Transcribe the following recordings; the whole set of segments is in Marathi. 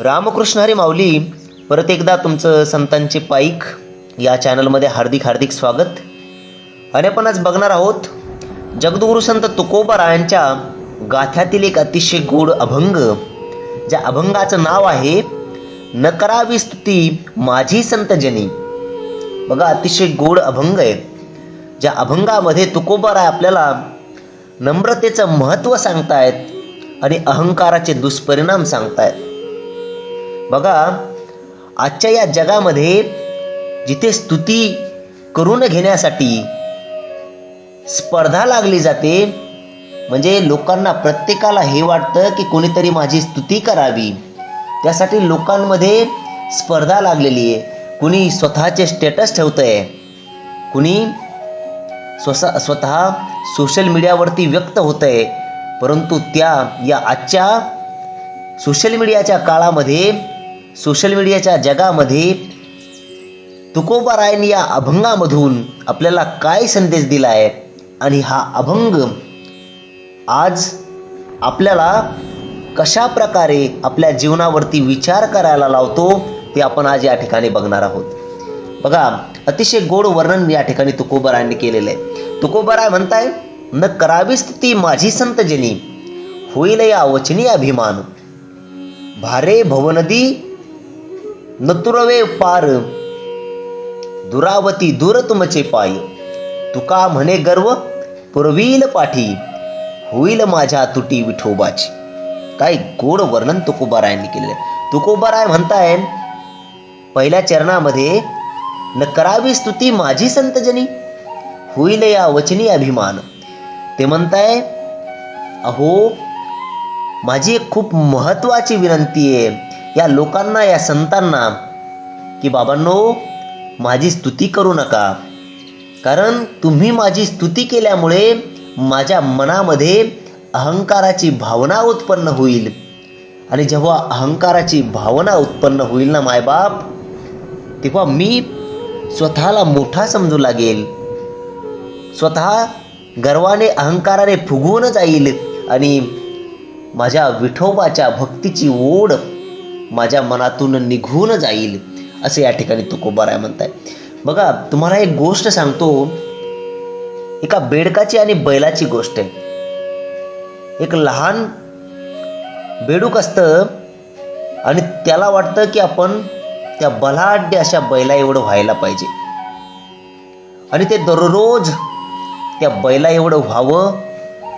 रामकृष्ण हरी माऊली परत एकदा तुमचं संतांचे पाईक या चॅनलमध्ये हार्दिक हार्दिक स्वागत. आणि आपण आज बघणार आहोत जगदगुरु संत तुकोबारायांच्या गाथ्यातील एक अतिशय गोड अभंग ज्या अभंगाचं नाव आहे न करावी स्तुती माझी संतजनी. बघा अतिशय गोड अभंग आहे. ज्या अभंगामध्ये तुकोबाराय आपल्याला नम्रतेचं महत्त्व सांगतायत आणि अहंकाराचे दुष्परिणाम सांगतायत. बघा आजच्या या जगामध्ये जिथे स्तुती करून घेण्यासाठी स्पर्धा लागली जाते म्हणजे लोकांना प्रत्येकाला हे वाटतं की कोणीतरी माझी स्तुती करावी. त्यासाठी लोकांमध्ये स्पर्धा लागलेली आहे. कुणी स्वतःचे स्टेटस ठेवतंय कुणी स्वतः स्वतः सोशल मीडियावरती व्यक्त होतं आहे परंतु त्या या आजच्या सोशल मीडियाच्या काळामध्ये सोशल मीडियाच्या जगामध्ये तुकोबारायन या अभंगामधून आपल्याला काय संदेश दिला आहे आणि हा अभंग आज आपल्याला कशा प्रकारे आपल्या जीवनावरती विचार करायला लावतो ते आपण आज या ठिकाणी बघणार आहोत. बघा अतिशय गोड वर्णन या ठिकाणी तुकोबरायांनी केलेलं आहे. तुकोबराय म्हणताय न करावी ती माझी संतजनी होईल या वचनी अभिमान. भारे भवनदी नतुरवे पार दुरावती दूर तुमचे पाय. तुका म्हणे गर्व पुरवील पाठी होईल माझ्या तुटी विठोबाची. काय गोड वर्णन तुकोबारायांनी केलेलं आहे. तुकोबाराय म्हणताय पहिल्या चरणामध्ये न करावी स्तुती माझी संतजनी होईल या वचनी अभिमान. ते म्हणताय अहो माझी एक खूप महत्त्वाची विनंती आहे. या लोकांना या संतांना की बाबांनो माझी स्तुती करू नका. कारण तुम्ही माझी स्तुती केल्यामुळे माझ्या मनामध्ये अहंकाराची भावना उत्पन्न होईल. आणि जेव्हा अहंकाराची भावना उत्पन्न होईल ना मायबाप तेव्हा मी स्वतःला मोठा समजू लागेल. स्वतः गर्वाने अहंकाराने फुगवून जाईल आणि माझ्या विठोबाच्या भक्तीची ओढ माझ्या मनातून निघून जाईल असे या ठिकाणी तुकोबाराय म्हणताय. बघा तुम्हाला एक गोष्ट सांगतो. एका बेडकाची आणि बैलाची गोष्ट आहे. एक लहान बेडूक असतं आणि त्याला वाटतं की आपण त्या बलाढ्य अशा बैला एवढं व्हायला पाहिजे. आणि ते दररोज त्या बैला एवढं व्हावं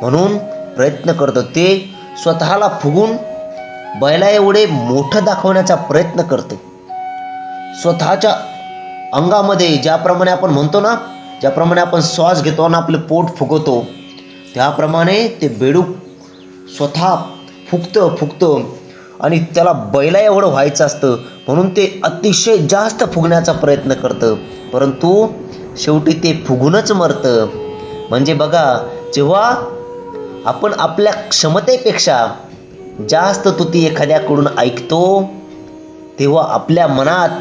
म्हणून प्रयत्न करतं. ते स्वतःला फुगून बैला एवढे मोठं दाखवण्याचा प्रयत्न करतं. स्वतःच्या अंगामध्ये ज्याप्रमाणे आपण म्हणतो ना ज्याप्रमाणे आपण श्वास घेतो आणि आपलं पोट फुगवतो त्याप्रमाणे ते बेडूक स्वतः फुगतं फुगतं आणि त्याला बैला एवढं व्हायचं असतं म्हणून ते अतिशय जास्त फुगण्याचा प्रयत्न करतं. परंतु शेवटी ते फुगूनच मरतं. म्हणजे बघा जेव्हा आपण आपल्या क्षमतेपेक्षा जास्त तुती एखाद्याकडून ऐकतो तेव्हा आपल्या मनात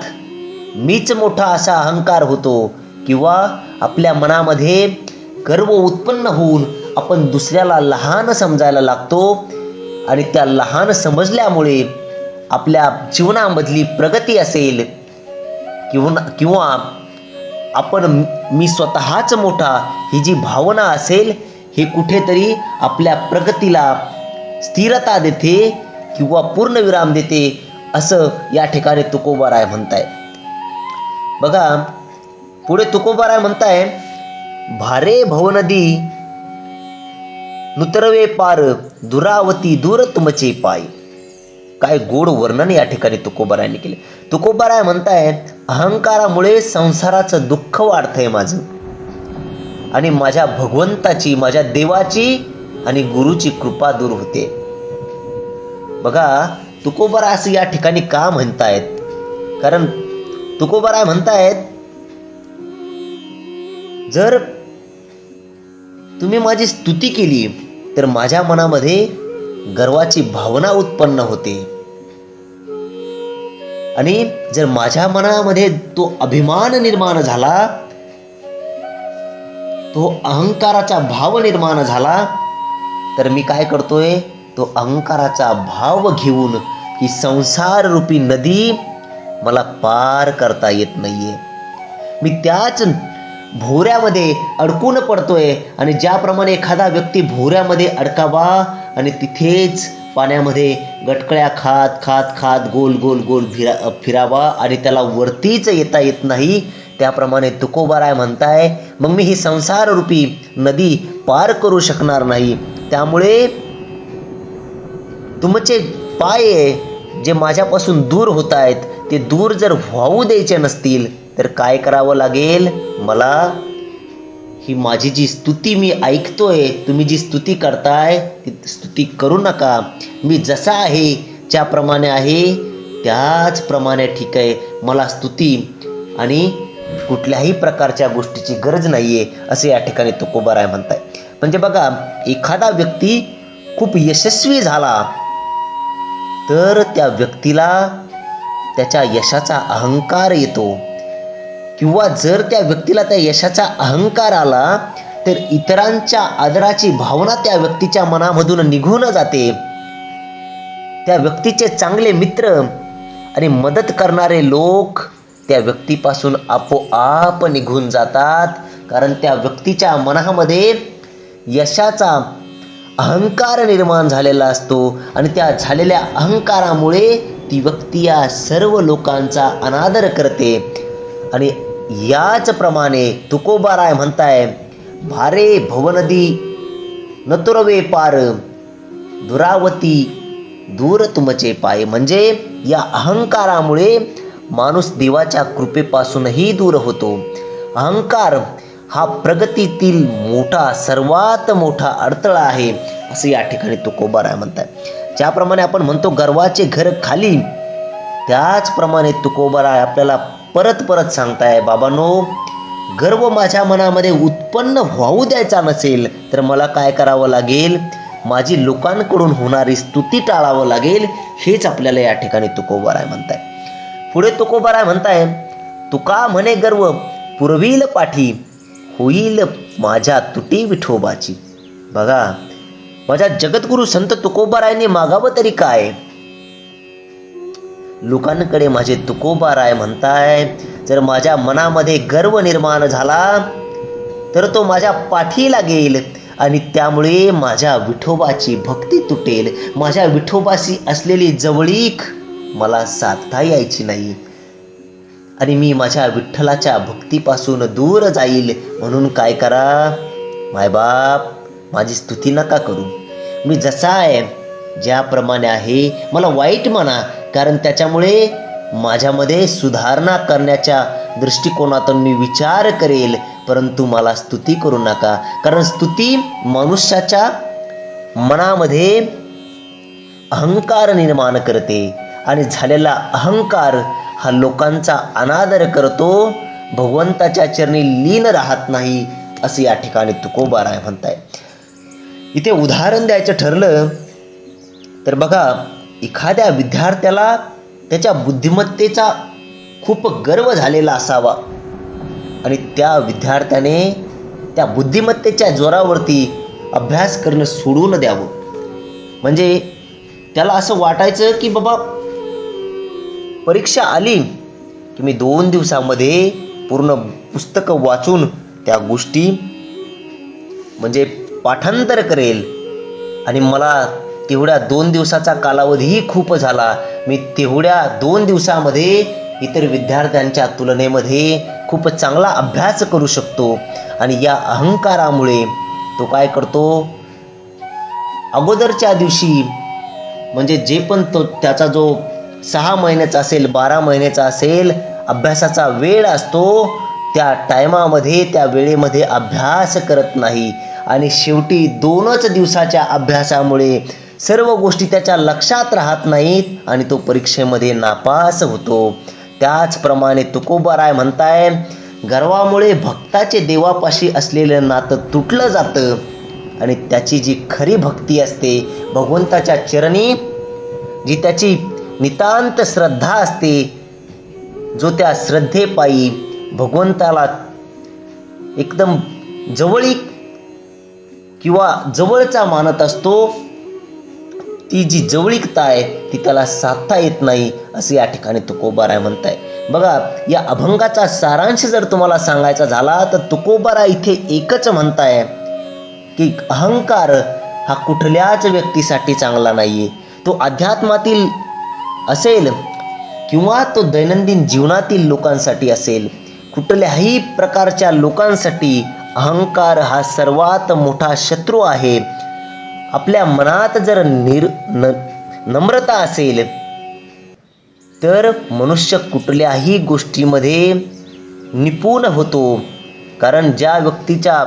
मीच मोठा असा अहंकार होतो किंवा आपल्या मनामध्ये गर्व उत्पन्न होऊन आपण दुसऱ्याला लहान समजायला लागतो आणि त्या लहान समजल्यामुळे आपल्या जीवनामधली प्रगती असेल किंवा किंवा आपण मी स्वतःच मोठा ही जी भावना असेल हे कुठेतरी आपल्या प्रगतीला स्थिरता देते किंवा पूर्णविराम देते असं या ठिकाणी तुकोबाराय म्हणताय. बघा पुढे तुकोबाराय म्हणताय भारे भवनदी नुतरवे पार दुरावती दूर तुमचे पाय. काय गोड वर्णन या ठिकाणी तुकोबारायने केले. तुकोबाराय म्हणताय अहंकारामुळे संसाराचं दुःख वाढतंय माझं. आणि माझ्या भगवंताची माझ्या देवाची आणि गुरुची कृपा दूर होते. बघा तुकोबरा असं या ठिकाणी का म्हणतायत? कारण तुकोबरा म्हणतायत जर तुम्ही माझी स्तुती केली तर माझ्या मनामध्ये गर्वाची भावना उत्पन्न होते. आणि जर माझ्या मनामध्ये तो अभिमान निर्माण झाला तो अहंकाराचा भाव निर्माण झाला तर मी काय करतोय तो अहंकाराचा भाव घेऊन ही संसार रूपी नदी मला पार करता येत नाहीये. मी त्याच भोऱ्यामध्ये अडकून पडतोय आणि ज्याप्रमाणे एखादा व्यक्ती भोऱ्यामध्ये अडकावा आणि तिथेच पाण्यामध्ये गटकळ्या खात खात खात गोल गोल गोल फिरा फिरावा आणि त्याला वरतीच येता येत नाही त्याप्रमाणे तुकोबाराय म्हणताय मग मी ही संसाररूपी नदी पार करू शकणार नाही. त्यामुळे तुमचे पाय जे माझ्यापासून दूर होत आहेत ते दूर जर व्हावू द्यायचे नसतील तर काय करावं लागेल? मला ही माझी जी स्तुती मी ऐकतोय तुम्ही जी स्तुती करताय ती स्तुती करू नका. मी जसा आहे ज्याप्रमाणे आहे त्याचप्रमाणे ठीक आहे. मला स्तुती आणि कुठल्याही प्रकारच्या गोष्टीची गरज नाही आहे असे या ठिकाणी तुकोबाराय म्हणताय. म्हणजे बघा एखादा व्यक्ती खूप यशस्वी झाला तर त्या व्यक्तीला त्याच्या यशाचा अहंकार येतो. किंवा जर त्या व्यक्तीला त्या यशाचा अहंकार आला तर इतरांच्या आदराची भावना त्या व्यक्तीच्या मनामधून निघून जाते. त्या व्यक्तीचे चांगले मित्र आणि मदत करणारे लोक त्या व्यक्तीपासून आपोआप निघून जातात. कारण त्या व्यक्तीच्या मनामध्ये यशाचा अहंकार निर्माण झालेला असतो आणि त्या झालेल्या अहंकारामुळे ती व्यक्ती या सर्व लोकांचा अनादर करते. आणि याचप्रमाणे तुकोबाराय म्हणताय भारे भवनदी नतुरवे पार दुरावती दूर तुमचे पाय. म्हणजे या अहंकारामुळे माणूस देवाच्या कृपेपासूनही दूर होतो. अहंकार हा प्रगतीतील मोठा सर्वात मोठा अडथळा आहे असं या ठिकाणी तुकोबाराय म्हणतात ज्याप्रमाणे आपण म्हणतो गर्वाचे घर खाली त्याचप्रमाणे तुकोबाराय आपल्याला परत परत सांगताय बाबांनो गर्व माझ्या मनामध्ये उत्पन्न व्हावू द्यायचा नसेल तर मला काय करावं लागेल? माझी लोकांकडून होणारी स्तुती टाळावं लागेल. हेच आपल्याला या ठिकाणी तुकोबाराय म्हणताय पुढे तुकोबाराय म्हणताय तुका म्हणे गर्व पुरवील पाठी होईल माझ्या तुटी विठोबाची. बघा माझ्या जगद्गुरु संत तुकोबारायने मागावं तरी काय? लोकांकडे माझे तुकोबाराय म्हणताय जर माझ्या मनामध्ये गर्व निर्माण झाला तर तो माझ्या पाठी लागेल आणि त्यामुळे माझ्या विठोबाची भक्ती तुटेल. माझ्या विठोबाशी असलेली जवळीक मला साधता यायची नाही. आणि मी माझ्या विठ्ठलाच्या भक्तीपासून दूर जाईल म्हणून काय करा? मायबाप माझी स्तुती नका करू. मी जसा आहे ज्याप्रमाणे आहे मला वाईट म्हणा कारण त्याच्यामुळे माझ्यामध्ये सुधारणा करण्याच्या दृष्टिकोनातून मी विचार करेल परंतु मला स्तुती करू नका. कारण स्तुती मनुष्याच्या मनामध्ये अहंकार निर्माण करते आणि झालेला अहंकार हा लोकांचा अनादर करतो. भगवंताच्या चरणी लीन राहत नाही असं या ठिकाणी तुकोबाराय म्हणताय. इथे उदाहरण द्यायचं ठरलं तर बघा एखाद्या विद्यार्थ्याला त्याच्या बुद्धिमत्तेचा खूप गर्व झालेला असावा. आणि त्या विद्यार्थ्याने त्या बुद्धिमत्तेच्या जोरावरती अभ्यास करणं सोडून द्यावं. म्हणजे त्याला असं वाटायचं की बाबा परीक्षा आली की मी दोन दिवसामध्ये पूर्ण पुस्तकं वाचून त्या गोष्टी म्हणजे पाठांतर करेल. आणि मला तेवढ्या दोन दिवसाचा कालावधीही खूप झाला. मी तेवढ्या दोन दिवसामध्ये इतर विद्यार्थ्यांच्या तुलनेमध्ये खूप चांगला अभ्यास करू शकतो. आणि या अहंकारामुळे तो काय करतो? अगोदरच्या दिवशी म्हणजे जे पण तो त्याचा जो सहा महिन्याचा असेल बारा महिन्याचा असेल अभ्यासाचा वेळ असतो त्या टायमामध्ये त्या वेळेमध्ये अभ्यास करत नाही. आणि शेवटी दोनच दिवसाच्या अभ्यासामुळे सर्व गोष्टी त्याच्या लक्षात राहत नाहीत आणि तो परीक्षेमध्ये नापास होतो. त्याचप्रमाणे तुकोबाराय म्हणताय गर्वामुळे भक्ताचे देवापाशी असलेलं नातं तुटलं जातं आणि त्याची जी खरी भक्ती असते भगवंताच्या चरणी जी त्याची नितांत श्रद्धा असते जो त्या श्रद्धेपायी भगवंताला एकदम जवळीक किंवा जवळचा मानत असतो ती जी जवळीकता आहे ती त्याला साधता येत नाही असं या ठिकाणी तुकोबाराय म्हणताय. बघा या अभंगाचा सारांश जर तुम्हाला सांगायचा झाला तर तुकोबाराय इथे एकच म्हणताय की अहंकार हा कुठल्याच व्यक्तीसाठी चांगला नाहीये. तो अध्यात्मातील असेल किंवा तो दैनंदिन जीवनातील लोकांसाठी असेल कुठल्याही प्रकारच्या लोकांसाठी अहंकार हा सर्वात मोठा शत्रू आहे. आपल्या मनात जर निर न नम्रता असेल तर मनुष्य कुठल्याही गोष्टीमध्ये निपुण होतो. कारण ज्या व्यक्तीच्या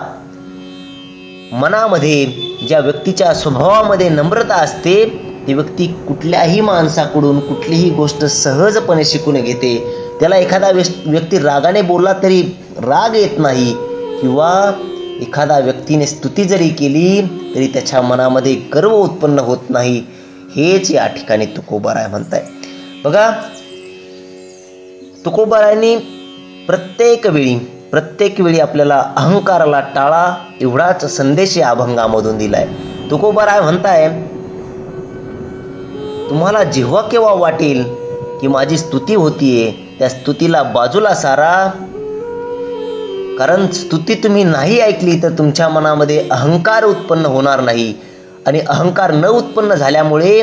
मनामध्ये ज्या व्यक्तीच्या स्वभावामध्ये नम्रता असते ती व्यक्ती कुठल्याही माणसाकडून कुठलीही गोष्ट सहजपणे शिकून घेते. त्याला एखादा व्यक्ती रागाने बोलला तरी राग येत नाही. किंवा एखादा व्यक्तीने स्तुती जरी केली तरी त्याच्या मनामध्ये गर्व उत्पन्न होत नाही. हेच या ठिकाणी तुकोबाराय म्हणताय. बघा तुकोबारायांनी प्रत्येक वेळी प्रत्येक वेळी आपल्याला अहंकाराला टाळा एवढाच संदेश या अभंगामधून दिलाय. तुकोबाराय म्हणताय तुम्हाला जेव्हा केव्हा वाटेल की माझी स्तुती होतीये त्या स्तुतीला बाजूला सारा. कारण स्तुती तुम्ही नाही ऐकली तर तुमच्या मनामध्ये अहंकार उत्पन्न होणार नाही. आणि अहंकार न उत्पन्न झाल्यामुळे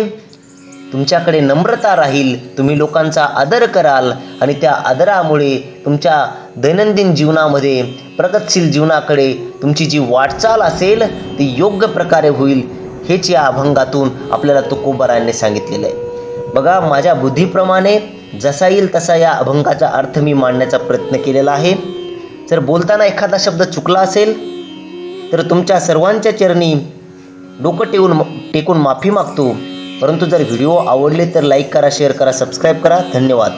तुमच्याकडे नम्रता राहील तुम्ही लोकांचा आदर कराल आणि त्या आदरामुळे तुमच्या दैनंदिन जीवनामध्ये प्रगतशील जीवनाकडे तुमची जी वाटचाल असेल ती योग्य प्रकारे होईल. हेच या अभंगातून आपल्याला तुकोबारायांनी सांगितलेलं आहे. बघा माझ्या बुद्धीप्रमाणे जसा येईल तसा या अभंगाचा अर्थ मी मांडण्याचा प्रयत्न केलेला आहे. जर बोलताना एखादा शब्द चुकला असेल तर तुमच्या सर्वांच्या चरणी डोकं टेवून टेकून माफी मागतो. परंतु जर व्हिडिओ आवडले तर लाईक करा शेअर करा सबस्क्राईब करा. धन्यवाद.